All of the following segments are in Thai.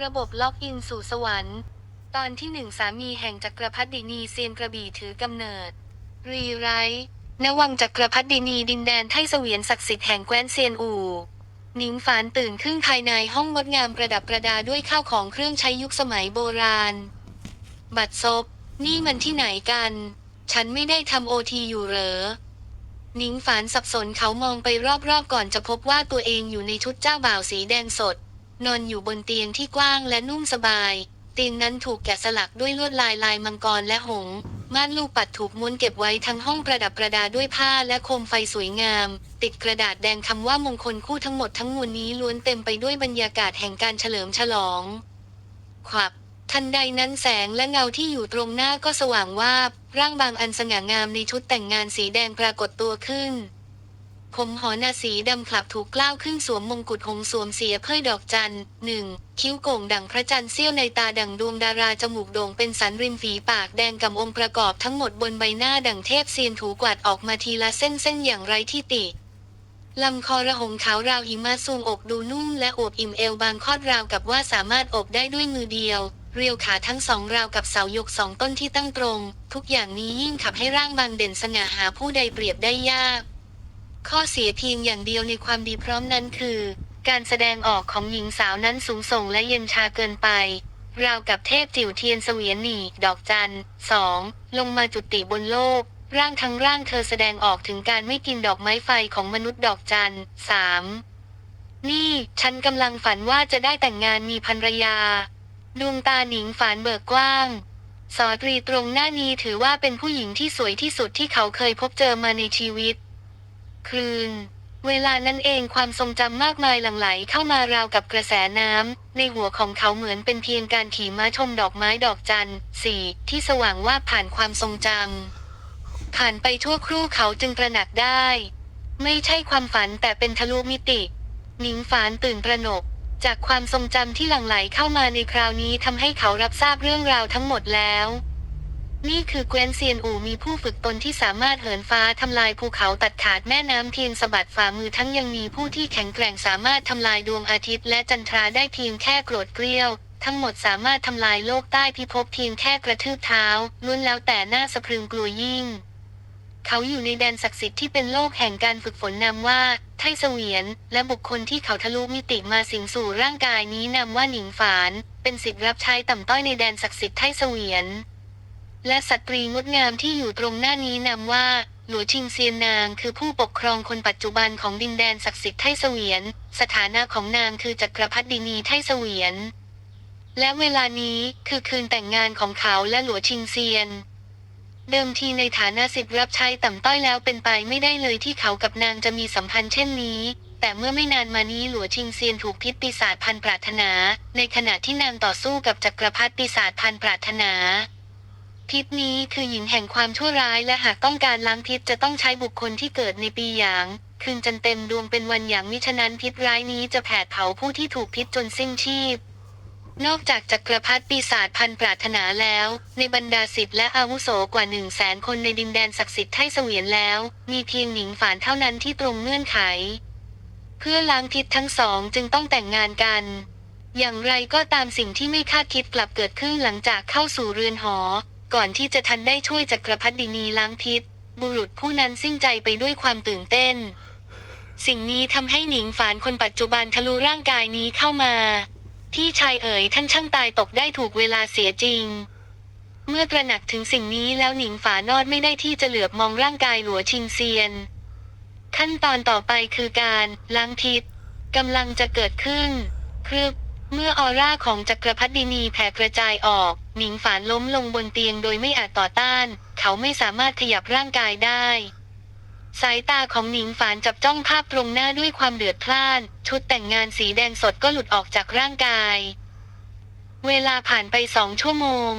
ระบบล็อกอินสู่สวรรค์ ตอนที่หนึ่งสามีแห่งจักรพรรดินีเซียนกระบี่ถือกำเนิด รีไรต์ณวังจักรพรรดินีดินแดนไทเสวียนศักดิ์สิทธิ์แห่งแคว้นเซียนอู่หนิงฝานตื่นขึ้นภายในห้องงดงามประดับประดาด้วยข้าวของเครื่องใช้ยุคสมัยโบราณ บัตรซบ นี่มันที่ไหนกัน ฉันไม่ได้ทำโอทีอยู่เหรอหนิงฝานสับสนเขามองไปรอบๆก่อนจะพบว่าตัวเองอยู่ในชุดเจ้าบ่าวสีแดงสด นอนอยู่บนเตียงที่กว้างและนุ่มสบาย เตียงนั้นถูกแกะสลักด้วยลวดลายลายมังกรและหงส์ม่านลูกปัดถูกม้วนเก็บไว้ทั้งห้องประดับประดาด้วยผ้าและโคมไฟสวยงาม ติดกระดาษแดงคำว่ามงคลคู่ทั้งหมดทั้งมวลนี้ล้วนเต็มไปด้วยบรรยากาศแห่งการเฉลิมฉลอง ขวับ ทันใดนั้นแสงและเงาที่อยู่ตรงหน้าก็สว่างวาบ ร่างบางอันสง่างามในชุดแต่งงานสีแดงปรากฏตัวขึ้น ผมหอนาสีดำขลับถูกกล้าวขึ้นสวมมงกุฎหงส์สวมเสียเพ่ยดอกจันหนึ่งคิ้วโก่งดั่งพระจันทร์เสี้ยวในตาดั่งดวงดาราจมูกโด่งเป็นสันริมฝีปากแดงกับองค์ประกอบทั้งหมดบนใบหน้าดั่งเทพเซียนถูกวาดออกมาทีละเส้นเส้นอย่างไรที่ติลำคอระหงขาวราวหิมะสูงอกดูนุ่มและอวบอิ่มเอวบางคอดราวกับว่าสามารถอบได้ด้วยมือเดียว เรียวขาทั้งสองราวกับเสายกสองต้นที่ตั้งตรง ทุกอย่างนี้ยิ่งขับให้ร่างบางเด่นสง่าหาผู้ใดเปรียบได้ยาก ข้อเสียเพียงอย่างเดียวในความดีพร้อมนั้นคือ การแสดงออกของหญิงสาวนั้นสูงส่งและเย็นชาเกินไป ราวกับเทพจิ๋วเทียนเสวียนหนีดอกจันสองลงมาจุติบนโลก ร่างทั้งร่างเธอแสดงออกถึงการไม่กินดอกไม้ไฟของมนุษย์ดอกจันสามนี่ ฉันกำลังฝันว่าจะได้แต่งงานมีภรรยา ดวงตาหนิงฝานเบิกกว้างสอตรีตรงหน้านี้ถือว่าเป็นผู้หญิงที่สวยที่สุดที่เขาเคยพบเจอมาในชีวิต คืนเวลานั้นเองความทรงจำมากมายหลั่งไหลเข้ามาราวกับกระแสน้ำ ในหัวของเขาเหมือนเป็นเพียงการขี่ม้าชมดอกไม้ดอกจันทร์สี่ที่สว่างว่าผ่านความทรงจำผ่านไปชั่วครู่เขาจึงตระหนักได้ ไม่ใช่ความฝันแต่เป็นทะลุมิติหนิงฝานตื่นตระหนก จากความทรงจำที่หลั่งไหลเข้ามาในคราวนี้ทำให้เขารับทราบเรื่องราวทั้งหมดแล้ว นี่คือเกวนเซียนอูมีผู้ฝึกตนที่สามารถเหินฟ้าทำลายภูเขาตัดขาดแม่น้ำเพียงสะบัดฝ่ามือทั้งยังมีผู้ที่แข็งแกร่งสามารถทำลายดวงอาทิตย์และจันทราได้เพียงแค่โกรธเกลียว ทั้งหมดสามารถทำลายโลกใต้พิภพเพียงแค่กระทืบเท้าล้วนแล้วแต่หน่าสะพรึงกลัวยิ่ง เขาอยู่ในแดนศักดิ์สิทธิ์ที่เป็นโลกแห่งการฝึกฝนนามว่าไทเสวียน และบุคคลที่เขาทะลุมิติมาสิงสู่ร่างกายนี้นามว่าหนิงฝาน เป็นสิทธิ์รับใช้ต่ำต้อยในแดนศักดิ์สิทธิ์ไทเสวียน และสตรีงดงามที่อยู่ตรงหน้านี้นามว่าหลัวชิงเซียนนางคือผู้ปกครองคนปัจจุบันของดินแดนศักดิ์สิทธิ์ไทเสวียน สถานะของนางคือจักรพรรดินีไทเสวียน และเวลานี้คือคืนแต่งงานของเขาและหลัวชิงเซียน เดิมทีในฐานะสิทธิ์รับใช้ต่ำต้อยแล้วเป็นไปไม่ได้เลยที่เขากับนางจะมีสัมพันธ์เช่นนี้แต่เมื่อไม่นานมานี้หลัวชิงเซียนถูกพิษปีศาจพันปรารถนา ในขณะที่นางต่อสู้กับจักรพรรดิปีศาจพันปรารถนา พิษนี้คือหญิงแห่งความชั่วร้ายและหากต้องการล้างพิษจะต้องใช้บุคคลที่เกิดในปีหยาง คืนจันเต็มดวงเป็นวันหยางมิฉะนั้นพิษร้ายนี้จะแผดเผาผู้ที่ถูกพิษจนสิ้นชีพ นอกจากจักรพรรดิปีศาจพันปรารถนาแล้ว ในบรรดาสิทธิ์และอาวุโสกว่าหนึ่งแสนคนในดินแดนศักดิ์สิทธิ์ไทเสวียนแล้ว มีเพียงหนิงฝานเท่านั้นที่ตรงเงื่อนไข เพื่อล้างพิษทั้งสองจึงต้องแต่งงานกันอย่างไรก็ตามสิ่งที่ไม่คาดคิดกลับเกิดขึ้นหลังจากเข้าสู่เรือนหอ ก่อนที่จะทันได้ช่วยจักรพรรดินีล้างพิษ บุรุษผู้นั้นสิ้นใจไปด้วยความตื่นเต้น สิ่งนี้ทำให้หนิงฝานคนปัจจุบันทะลุร่างกายนี้เข้ามาพี่ชายเอ๋ยท่านช่างตายตกได้ถูกเวลาเสียจริง เมื่อตระหนักถึงสิ่งนี้แล้วหนิงฝานอดไม่ได้ที่จะเหลือบมองร่างกายหลัวชิงเซียน ขั้นตอนต่อไปคือการล้างพิษกำลังจะเกิดขึ้นพรึบ เมื่อออร่าของจักรพรรดินีแผ่กระจายออก หนิงฝานล้มลงบนเตียงโดยไม่อาจต่อต้าน เขาไม่สามารถขยับร่างกายได้ สายตาของหนิงฝานจับจ้องภาพตรงหน้าด้วยความเดือดพล่าน ชุดแต่งงานสีแดงสดก็หลุดออกจากร่างกาย เวลาผ่านไปสองชั่วโมง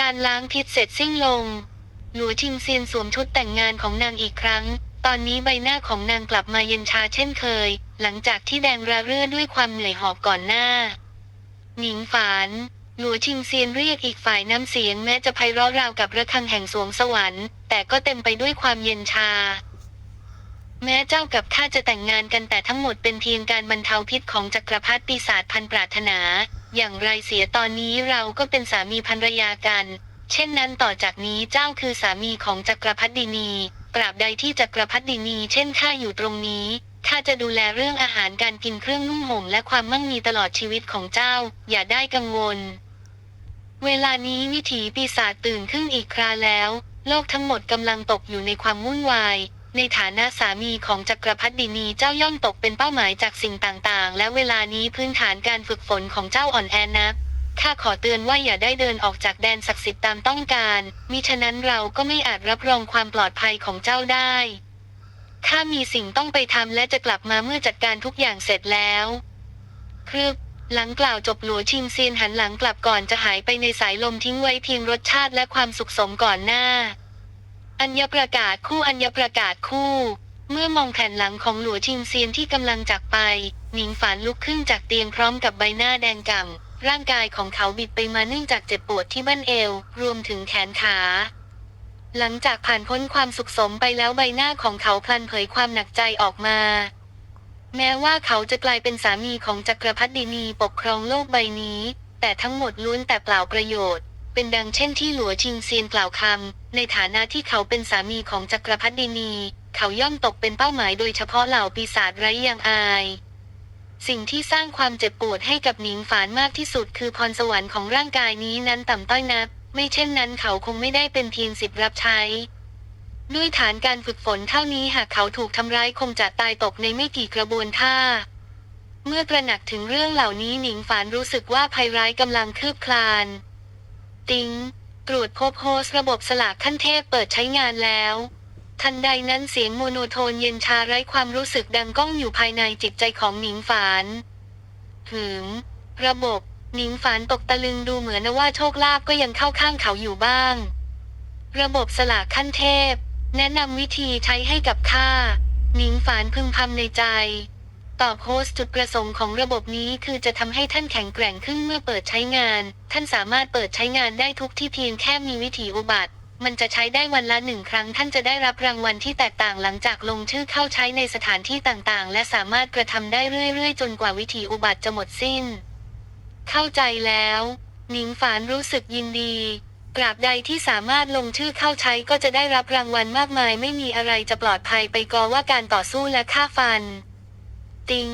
การล้างพิษเสร็จสิ้นลง หลัวชิงเซียนสวมชุดแต่งงานของนางอีกครั้ง ตอนนี้ใบหน้าของนางกลับมาเย็นชาเช่นเคย หลังจากที่แดงระเรื่อด้วยความเหนื่อยหอบก่อนหน้า หนิงฝาน หลัวชิงเซียนเรียกอีกฝ่ายน้ำเสียงแม้จะไพเราะราวกับระฆังแห่งสวงสวรรค์ แต่ก็เต็มไปด้วยความเย็นชา แม้เจ้ากับข้าจะแต่งงานกันแต่ทั้งหมดเป็นเพียงการบรรเทาพิษของจักรพรรดิปีศาจพันปรารถนา อย่างไรเสียตอนนี้เราก็เป็นสามีภรรยากัน เช่นนั้นต่อจากนี้เจ้าคือสามีของจักรพรรดินีตราบใดที่จักรพรรดินีเช่นข้าอยู่ตรงนี้ ข้าจะดูแลเรื่องอาหารการกินเครื่องนุ่งห่มและความมั่งมีตลอดชีวิตของเจ้า อย่าได้กังวล เวลานี้วิถีปีศาจตื่นขึ้นอีกคราแล้ว โลกทั้งหมดกำลังตกอยู่ในความวุ่นวาย ในฐานะสามีของจักรพรรดินีเจ้าย่อมตกเป็นเป้าหมายจากสิ่งต่างๆ และเวลานี้พื้นฐานการฝึกฝนของเจ้าอ่อนแอนักข้าขอเตือนว่าอย่าได้เดินออกจากแดนศักดิ์สิทธิ์ตามต้องการ มิฉะนั้นเราก็ไม่อาจรับรองความปลอดภัยของเจ้าได้ ข้ามีสิ่งต้องไปทำและจะกลับมาเมื่อจัดการทุกอย่างเสร็จแล้วครึบหลังกล่าวจบหลัวชิงเซียนหันหลังกลับก่อนจะหายไปในสายลมทิ้งไว้เพียงรสชาติและความสุขสมก่อนหน้า อัญญประกาศคู่อัญญประกาศคู่ เมื่อมองแผ่นหลังของหลัวชิงเซียนที่กำลังจากไป หนิงฝานลุกขึ้นจากเตียงพร้อมกับใบหน้าแดงก่ำร่างกายของเขาบิดไปมาเนื่องจากเจ็บปวดที่บั้นเอว รวมถึงแขนขา หลังจากผ่านพ้นความสุขสมไปแล้วใบหน้าของเขาพลันเผยความหนักใจออกมา แม้ว่าเขาจะกลายเป็นสามีของจักรพรรดินีปกครองโลกใบนี้ แต่ทั้งหมดล้วนแต่เปล่าประโยชน์ เป็นดังเช่นที่หลัวชิงเซียนกล่าวคำในฐานะที่เขาเป็นสามีของจักรพรรดินี เขาย่อมตกเป็นเป้าหมายโดยเฉพาะเหล่าปีศาจไร้ยางอาย สิ่งที่สร้างความเจ็บปวดให้กับหนิงฝานมากที่สุดคือพรสวรรค์ของร่างกายนี้นั้นต่ำต้อยนัก ไม่เช่นนั้นเขาคงไม่ได้เป็นเพียงสิทธิ์รับใช้ ด้วยฐานการฝึกฝนเท่านี้หากเขาถูกทำร้ายคงจะตายตกในไม่กี่กระบวนท่า เมื่อตระหนักถึงเรื่องเหล่านี้หนิงฝานรู้สึกว่าภัยร้ายกำลังคืบคลาน ติงตรวจพบโฮสระบบสลากขั้นเทพเปิดใช้งานแล้ว ทันใดนั้นเสียงโมโนโทนเย็นชาไร้ความรู้สึกดังก้องอยู่ภายในจิตใจของหนิงฝาน หืม ระบบ หนิงฝานตกตะลึงดูเหมือนว่าโชคลาภก็ยังเข้าข้างเขาอยู่บ้าง ระบบสลากขั้นเทพ แนะนำวิธีใช้ให้กับข้าหนิงฝานพึมพำในใจ ตอบโฮสจุดประสงค์ของระบบนี้คือจะทำให้ท่านแข็งแกร่งขึ้นเมื่อเปิดใช้งาน ท่านสามารถเปิดใช้งานได้ทุกที่เพียงแค่มีวิถีอุบัติ มันจะใช้ได้วันละหนึ่งครั้ง ท่านจะได้รับรางวัลที่แตกต่างหลังจากลงชื่อเข้าใช้ในสถานที่ต่างๆ และสามารถกระทำได้เรื่อยๆ จนกว่าวิถีอุบัติจะหมดสิ้น เข้าใจแล้ว หนิงฝานรู้สึกยินดีกราบใดที่สามารถลงชื่อเข้าใช้ก็จะได้รับรางวัลมากมาย ไม่มีอะไรจะปลอดภัยไปกอว่าการต่อสู้และฆ่าฟัน ติง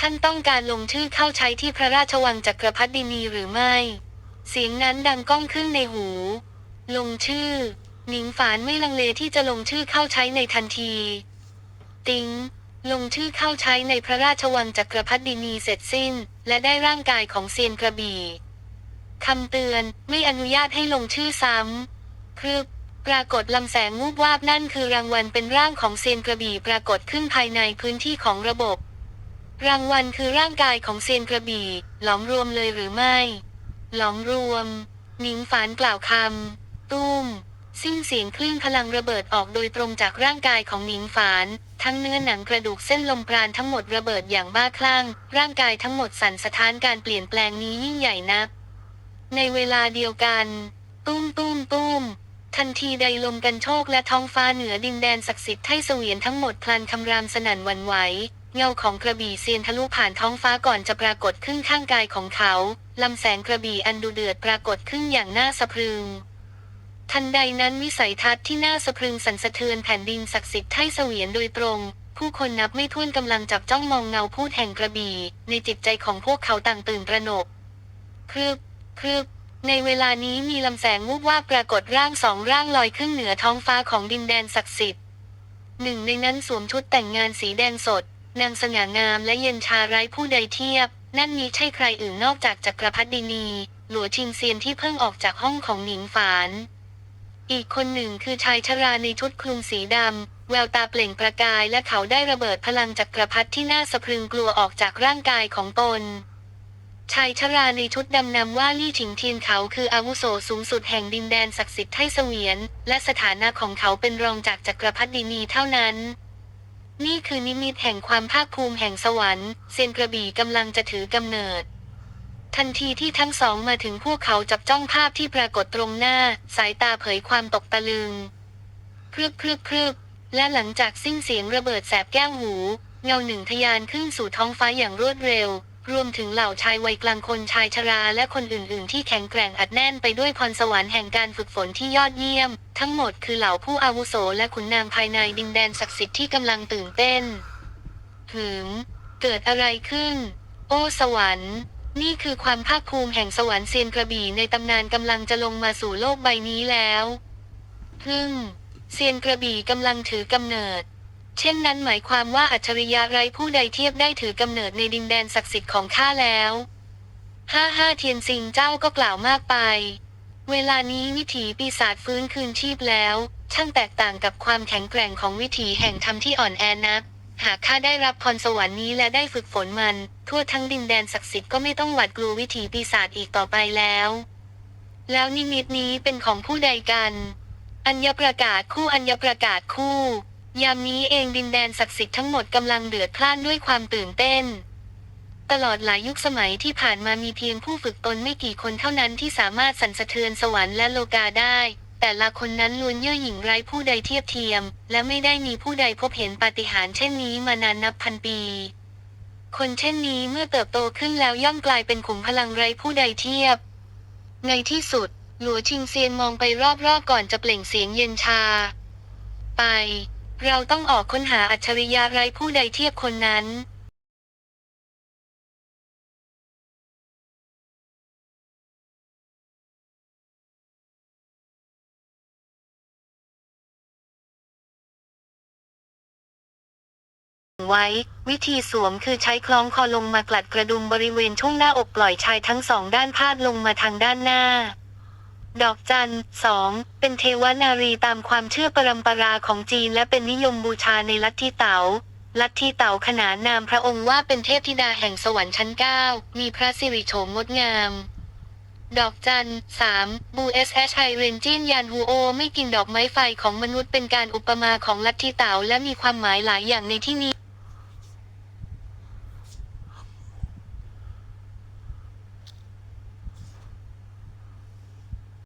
ท่านต้องการลงชื่อเข้าใช้ที่พระราชวังจักรพรรดินีหรือไม่ เสียงนั้นดังก้องขึ้นในหู ลงชื่อ หนิงฝานไม่ลังเลที่จะลงชื่อเข้าใช้ในทันที ติง ลงชื่อเข้าใช้ในพระราชวังจักรพรรดินีเสร็จสิ้น และได้ร่างกายของเซียนกระบี่คำเตือนไม่อนุญาตให้ลงชื่อซ้ำพรึบปรากฏลำแสงงูบวาบนั่นคือรางวัลเป็นร่างของเซียนกระบี่ปรากฏขึ้นภายในพื้นที่ของระบบ รางวัลคือร่างกายของเซียนกระบี่หลอมรวมเลยหรือไม่ หลอมรวมหนิงฝานกล่าวคำตุ้ม สิ้นเสียงคลื่นพลังระเบิดออกโดยตรงจากร่างกายของหนิงฝาน ทั้งเนื้อหนังกระดูกเส้นลมปราณทั้งหมดระเบิดอย่างบ้าคลั่ง ร่างกายทั้งหมดสั่นสะท้านการเปลี่ยนแปลงนี้ยิ่งใหญ่นัก ในเวลาเดียวกัน ตุ้มตุ้มตุ้มทันทีใดลมกันโชกและท้องฟ้าเหนือดินแดนศักดิ์สิทธิ์ไทเสวียนทั้งหมดพลันคำรามสนั่นวันไหวเงาของกระบี่เซียนทะลุผ่านท้องฟ้าก่อนจะปรากฏขึ้นข้างกายของเขาลำแสงกระบี่อันดูเดือดปรากฏขึ้นอย่างน่าสะพรึง ทันใดนั้นวิสัยทัศน์ที่น่าสะพรึงสั่นสะเทือนแผ่นดินศักดิ์สิทธิ์ไทเสวียนโดยตรง ผู้คนนับไม่ถ้วนกำลังจับจ้องมองเงาพูดแห่งกระบี่ ในจิตใจของพวกเขาต่างตื่นตระหนกพรึบพรึบในเวลานี้มีลำแสงวูบวาบปรากฏร่างสองร่างลอยขึ้นเหนือท้องฟ้าของดินแดนศักดิ์สิทธิ์หนึ่งในนั้นสวมชุดแต่งงานสีแดงสด นางสง่างามและเย็นชาไร้ผู้ใดเทียบ นั่นมีใช่ใครอื่นนอกจากจักรพรรดินี หลัวชิงเซียนที่เพิ่งออกจากห้องของหนิงฝาน อีกคนหนึ่งคือชายชราในชุดคลุมสีดำ แววตาเปล่งประกายและเขาได้ระเบิดพลังจักรพรรดิที่น่าสะพรึงกลัวออกจากร่างกายของตน ชายชราในชุดดำนำว่าลี่ถิงเทียนเขาคืออาวุโสสูงสุดแห่งดินแดนศักดิ์สิทธิ์ไทเสวียน และสถานะของเขาเป็นรองจากจักรพรรดินีเท่านั้น นี่คือนิมิตแห่งความภาคภูมิแห่งสวรรค์เซนกระบี่กำลังจะถือกำเนิด ทันทีที่ทั้งสองมาถึงพวกเขาจับจ้องภาพที่ปรากฏตรงหน้า สายตาเผยความตกตะลึงพรึบพรึบพรึบและหลังจากสิ้นเสียงระเบิดแสบแก้วหู เงาหนึ่งทยานขึ้นสู่ท้องฟ้าอย่างรวดเร็ว รวมถึงเหล่าชายวัยกลางคนชายชราและคนอื่น ๆ ที่แข็งแกร่งอัดแน่นไปด้วยพรสวรรค์แห่งการฝึกฝนที่ยอดเยี่ยม ทั้งหมดคือเหล่าผู้อาวุโสและขุนนางภายในดินแดนศักดิ์สิทธิ์ที่กำลังตื่นเต้นหืมเกิดอะไรขึ้น โอ้สวรรค์ นี่คือความภาคภูมิแห่งสวรรค์เซียนกระบี่ในตำนานกำลังจะลงมาสู่โลกใบนี้แล้วพึ่งเซียนกระบี่กำลังถือกำเนิด เช่นนั้นหมายความว่าอัจฉริยะไร้ผู้ใดเทียบได้ถือกำเนิดในดินแดนศักดิ์สิทธิ์ของข้าแล้วห้าห้าเทียนซิงเจ้าก็กล่าวมากไป เวลานี้วิถีปีศาจฟื้นคืนชีพแล้ว ช่างแตกต่างกับความแข็งแกร่งของวิถีแห่งธรรมที่อ่อนแอนัก หากข้าได้รับพรสวรรค์นี้และได้ฝึกฝนมัน ทั่วทั้งดินแดนศักดิ์สิทธิ์ก็ไม่ต้องหวาดกลัววิถีปีศาจอีกต่อไปแล้ว แล้วนิมิตนี้เป็นของผู้ใดกัน อัญญประกาศคู่อัญญประกาศคู่ ยามนี้เองดินแดนศักดิ์สิทธิ์ทั้งหมดกำลังเดือดพล่านด้วยความตื่นเต้น ตลอดหลายยุคสมัยที่ผ่านมามีเพียงผู้ฝึกตนไม่กี่คนเท่านั้นที่สามารถสั่นสะเทือนสวรรค์และโลกาได้ แต่ละคนนั้นล้วนเย่อหยิ่งไร้ผู้ใดเทียบเทียม และไม่ได้มีผู้ใดพบเห็นปาฏิหาริย์เช่นนี้มานานนับพันปี คนเช่นนี้เมื่อเติบโตขึ้นแล้วย่อมกลายเป็นขุมพลังไร้ผู้ใดเทียบ ในที่สุด หลัวชิงเซียนมองไปรอบๆก่อนจะเปล่งเสียงเย็นชา ไป เราต้องออกค้นหาอัจฉริยะไร้ผู้ใดเทียบคนนั้น ไว้ วิธีสวมคือใช้คล้องคอลงมากลัดกระดุมบริเวณช่วงหน้าอกปล่อยชายทั้งสองด้านพาดลงมาทางด้านหน้า ดอกจันสองเป็นเทวนารีตามความเชื่อปรำปราของจีนและเป็นนิยมบูชาในลัทธิเต๋าลัทธิเต๋าขนานนามพระองค์ว่าเป็นเทพธิดาแห่งสวรรค์ชั้นเก้ามีพระสิริโฉมงดงาม ดอกจันสามบูเอสเอชไอเรนจินยานฮูโอ ไม่กินดอกไม้ไฟของมนุษย์เป็นการอุปมาของลัทธิเต๋าและมีความหมายหลายอย่างในที่นี้